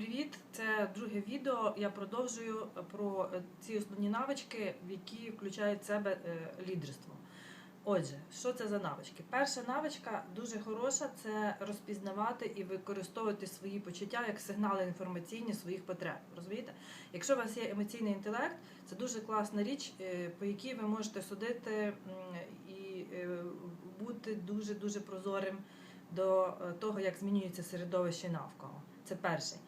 Привіт! Це друге відео. Я продовжую про е, ці основні навички, в які включають в себе е, лідерство. Отже, що це за навички? Перша навичка дуже хороша це розпізнавати і використовувати свої почуття як сигнали інформаційні своїх потреб. Розумієте? Якщо у вас є емоційний інтелект, це дуже класна річ, е, по якій ви можете судити і бути дуже дуже прозорим до того, як змінюється середовище навколо. Це перший.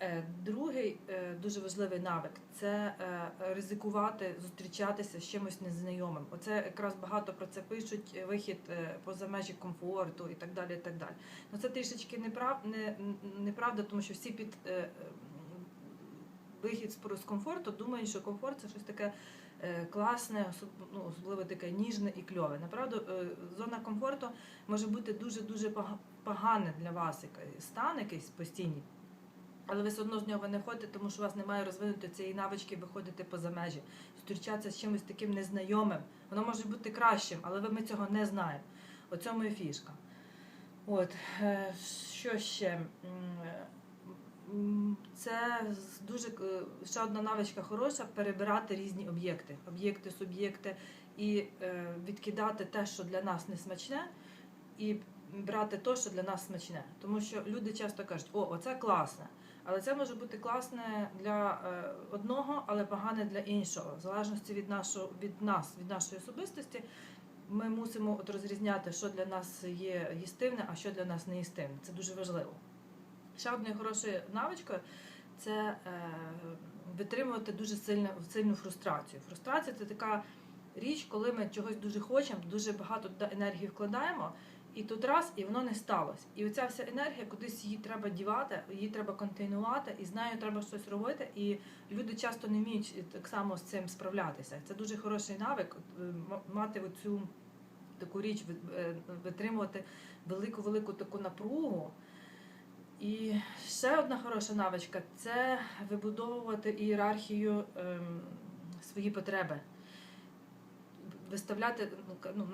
Е, Другий е, дуже важливий навик це е, ризикувати, зустрічатися з чимось незнайомим. Оце якраз багато про це пишуть вихід поза межі комфорту і так далі. І так далі. Ну це трішечки неправ... не, неправда, тому що всі під вихід з комфорту думають, що комфорт це щось таке класне, ну, особливо таке ніжне і кльове. Направду, зона комфорту може бути дуже дуже погане для вас стан, якийсь постійний. Але ви все одно з нього не ходите, тому що у вас немає розвинути цієї навички виходити поза межі, зустрічатися з чимось таким незнайомим. Воно може бути кращим, але ви ми цього не знаємо. У цьому і фішка. От е, що ще? М, Це дуже е, ще одна навичка хороша перебирати різні об'єкти, об'єкти, суб'єкти і е, відкидати те, що для нас не смачне, і брати те, що для нас смачне. Тому що люди часто кажуть, о, оце класне. Але це може бути класне для е, одного, але погане для іншого. В залежності від нашого від нас, від нашої особистості, ми мусимо от розрізняти, що для нас є їстивне, а що для нас не їстивне. Це дуже важливо. Ще одною хорошою навичкою це е, витримувати дуже сильну, сильну фрустрацію. Фрустрація це така річ, коли ми чогось дуже хочемо, дуже багато енергії вкладаємо. І тут раз, і воно не сталося. І оця вся енергія, кудись її треба дівати, її треба контейнувати, і з нею треба щось робити. І люди часто не вміють так само з цим справлятися. Це дуже хороший навик е, мати оцю таку річ, е, витримувати велику велику таку напругу. І ще одна хороша навичка це вибудовувати ієрархію ем, свої потреби виставляти ну, ну,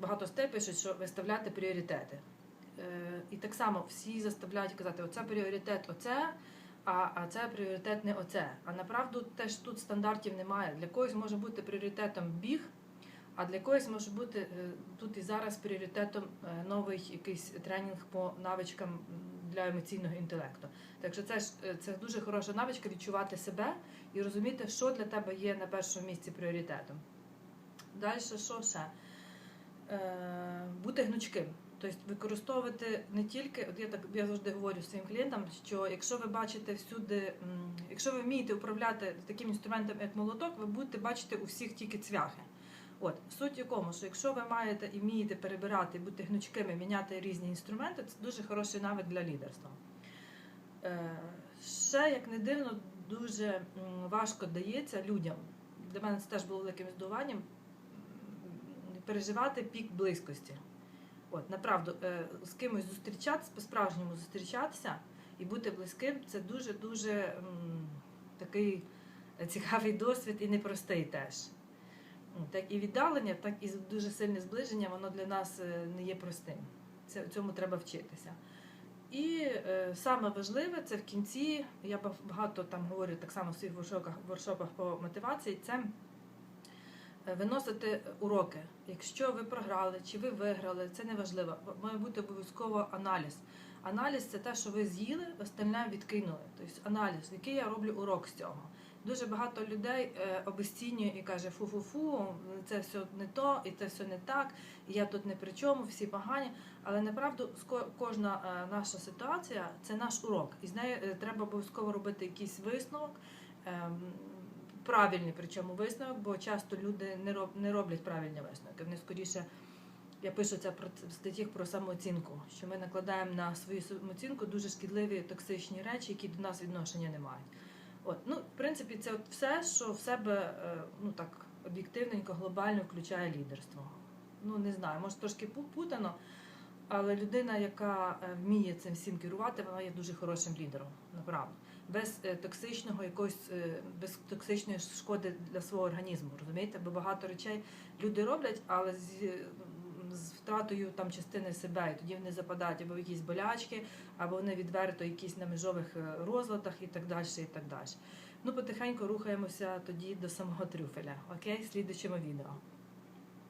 багато стей пишуть, що виставляти пріоритети. Е, і так само всі заставляють казати, оце пріоритет, оце, а, а це пріоритет не оце. А направду теж тут стандартів немає. Для когось може бути пріоритетом біг, а для когось може бути е, тут і зараз пріоритетом е, новий якийсь тренінг по навичкам для емоційного інтелекту. Так що це ж це дуже хороша навичка відчувати себе і розуміти, що для тебе є на першому місці пріоритетом. Далі що ще? Е, бути гнучким. Тобто використовувати не тільки, от я так я завжди говорю своїм клієнтам, що якщо ви бачите всюди, якщо ви вмієте управляти таким інструментом, як молоток, ви будете бачити у всіх тільки цвяхи. От суть якому, що якщо ви маєте і вмієте перебирати, бути гнучкими, міняти різні інструменти, це дуже хороший навик для лідерства. Е, ще, як не дивно, дуже важко дається людям. Для мене це теж було великим здивуванням м, переживати пік близькості. От, направду, е, з кимось зустрічатися, по-справжньому зустрічатися і бути близьким це дуже-дуже такий цікавий досвід і непростий теж. Так і віддалення, так і дуже сильне зближення, воно для нас е, не є простим. Це, цьому треба вчитися. І е, саме важливе це в кінці, я багато там говорю так само в своїх воршопах, воршопах по мотивації, це виносити уроки. Якщо ви програли чи ви виграли, це не важливо. Має бути обов'язково аналіз. Аналіз це те, що ви з'їли, остальне відкинули. Тобто аналіз, який я роблю урок з цього. Дуже багато людей е, обесцінює і каже: фу-фу-фу, це все не то, і це все не так, і я тут не при чому, всі погані. Але направду кожна е, наша ситуація це наш урок, і з нею е, треба обов'язково робити якийсь висновок. Правильний, причому висновок, бо часто люди не роб, не роблять правильні висновки. Вони скоріше, я пишу це про в статтях про самооцінку, що ми накладаємо на свою самооцінку дуже шкідливі токсичні речі, які до нас відношення не мають. От, ну, в принципі, це от все, що в себе е, ну так об'єктивненько, глобально включає лідерство. Ну не знаю, може трошки путано, але людина, яка е, вміє цим всім керувати, вона є дуже хорошим лідером, направду. Без е, токсичного якогось, е, без токсичної шкоди для свого організму, розумієте? Бо багато речей люди роблять, але з, з втратою там частини себе, і тоді вони западають або в якісь болячки, або вони відверто якісь на межових розладах і так далі. І так далі. Ну, потихеньку рухаємося тоді до самого трюфеля. Окей, в слідчому відео.